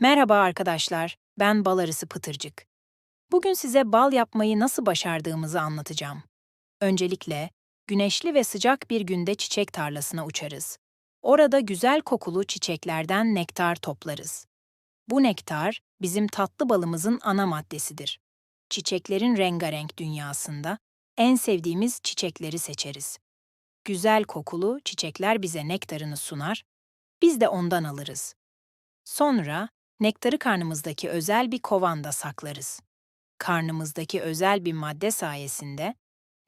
Merhaba arkadaşlar, ben bal arısı Pıtırcık. Bugün size bal yapmayı nasıl başardığımızı anlatacağım. Öncelikle, güneşli ve sıcak bir günde çiçek tarlasına uçarız. Orada güzel kokulu çiçeklerden nektar toplarız. Bu nektar, bizim tatlı balımızın ana maddesidir. Çiçeklerin rengarenk dünyasında en sevdiğimiz çiçekleri seçeriz. Güzel kokulu çiçekler bize nektarını sunar, biz de ondan alırız. Sonra nektarı karnımızdaki özel bir kovanda saklarız. Karnımızdaki özel bir madde sayesinde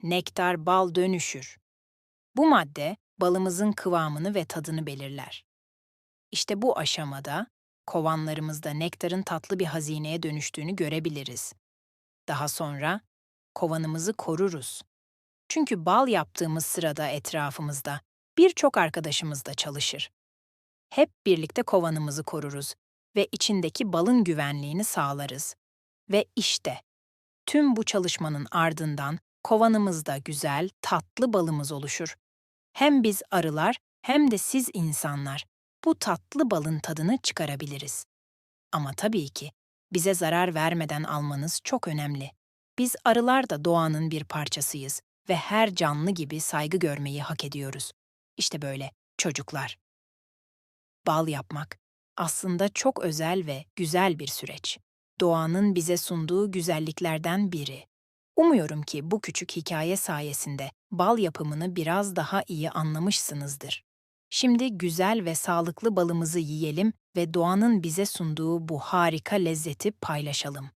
nektar bal dönüşür. Bu madde balımızın kıvamını ve tadını belirler. İşte bu aşamada kovanlarımızda nektarın tatlı bir hazineye dönüştüğünü görebiliriz. Daha sonra kovanımızı koruruz. Çünkü bal yaptığımız sırada etrafımızda birçok arkadaşımız da çalışır. Hep birlikte kovanımızı koruruz ve içindeki balın güvenliğini sağlarız. Ve işte, tüm bu çalışmanın ardından kovanımızda güzel, tatlı balımız oluşur. Hem biz arılar hem de siz insanlar bu tatlı balın tadını çıkarabiliriz. Ama tabii ki bize zarar vermeden almanız çok önemli. Biz arılar da doğanın bir parçasıyız ve her canlı gibi saygı görmeyi hak ediyoruz. İşte böyle çocuklar. Bal yapmak aslında çok özel ve güzel bir süreç. Doğanın bize sunduğu güzelliklerden biri. Umuyorum ki bu küçük hikaye sayesinde bal yapımını biraz daha iyi anlamışsınızdır. Şimdi güzel ve sağlıklı balımızı yiyelim ve doğanın bize sunduğu bu harika lezzeti paylaşalım.